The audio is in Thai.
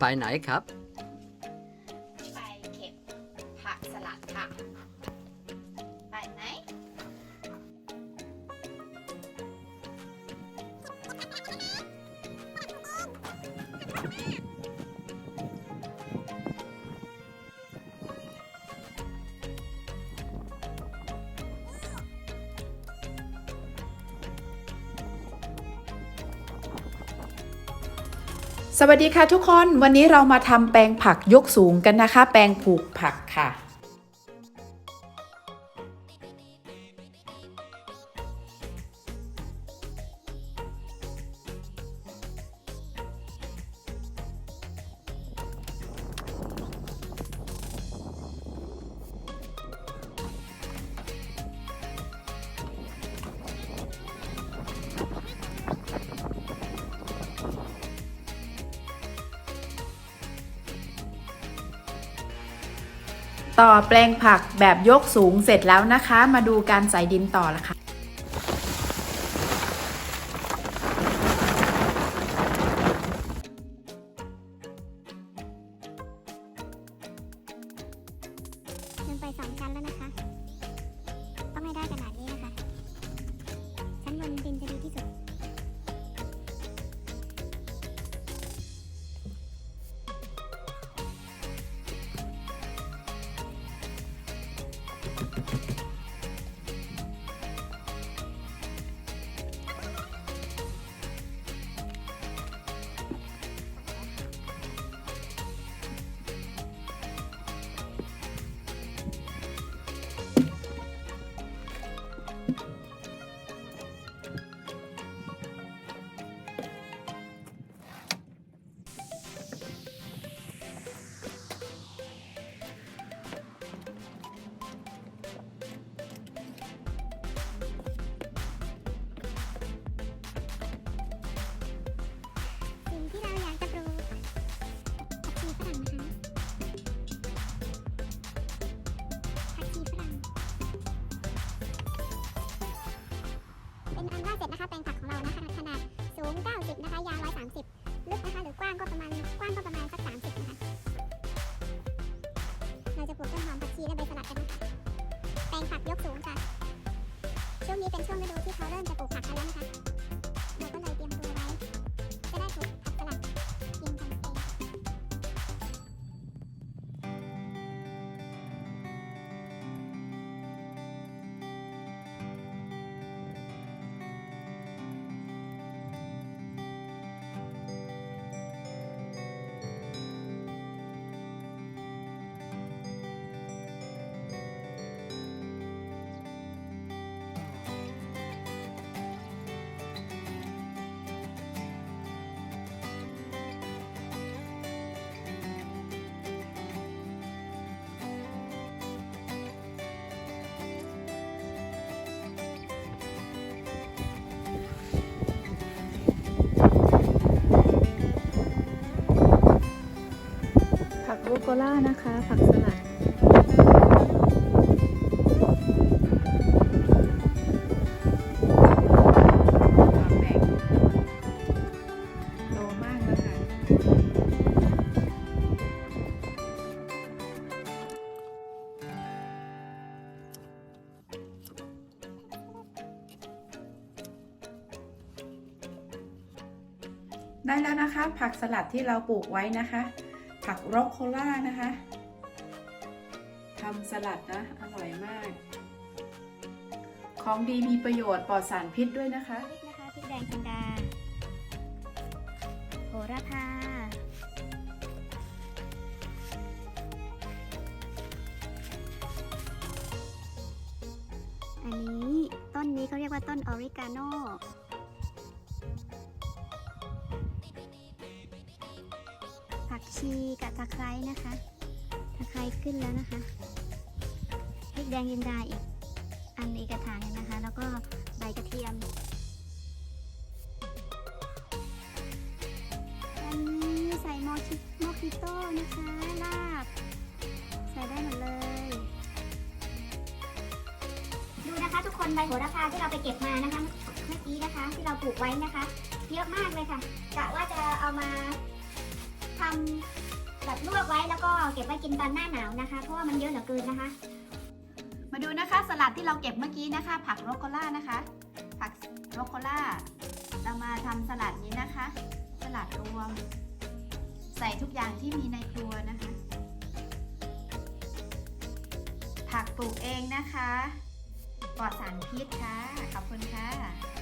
ไปไสวัสดีค่ะทุกคนวันนี้เรามาทำแปลงผักยกสูงกันนะคะ แปลงผูกผักค่ะ ต่อแปลงผักแบบยกสูงเสร็จแล้วนะคะ มาดูการใส่ดินต่อละค่ะ นว่าเสร็จนะคะแปลงผักของเรานะคะขนาดสูง 90 นะคะ ยาว 130 ลึกนะคะหรือกว้างก็ประมาณกว้างก็ประมาณสัก 30 นะคะ เราจะปลูกต้นหอมผักชีและใบสลัดกันนะคะแปลงผักยกสูงค่ะ ช่วงนี้เป็นช่วงฤดูที่เขาเริ่มจะปลูกผักกันแล้วนะคะ โกล่านะคะ ผักสลัดโตมากแล้วค่ะได้แล้วนะคะ ผักสลัดที่เราปลูกไว้นะคะ ผักโรคโคล่านะคะทำสลัดนะ อร่อยมาก ของดีมีประโยชน์ปลอดสารพิษด้วยนะคะพริกนะคะพริกแดงจินดาโหระพาอันนี้ต้นนี้เขาเรียกว่าต้นออริกาโน ชีกับตะไคร้นะคะ ตะไคร้ขึ้นแล้วนะคะพริกแดงจินดาอีก อันอีกกระถางนะคะ แล้วก็ใบกระเทียมอันนี้ใส่โมชิโมคิโต้นะคะลาบ ใส่ได้หมดเลย ดูนะคะทุกคนใบโหระพาที่เราไปเก็บมานะคะ เมื่อกี้นะคะที่เราปลูกไว้นะคะ เยอะมากเลยค่ะกะว่าจะเอามา ทำแบบลวกไว้แล้วก็เก็บไว้กินตอนหน้าหนาวนะคะ เพราะว่ามันเยอะเหลือเกินนะคะ มาดูนะคะสลัดที่เราเก็บเมื่อกี้นะคะ ผักโรโคล่านะคะ ผักโรโคล่าเรามาทำสลัดนี้นะคะ สลัดรวม ใส่ทุกอย่างที่มีในครัวนะคะ ผักปลูกเองนะคะ ปลอดสารพิษค่ะ ขอบคุณค่ะ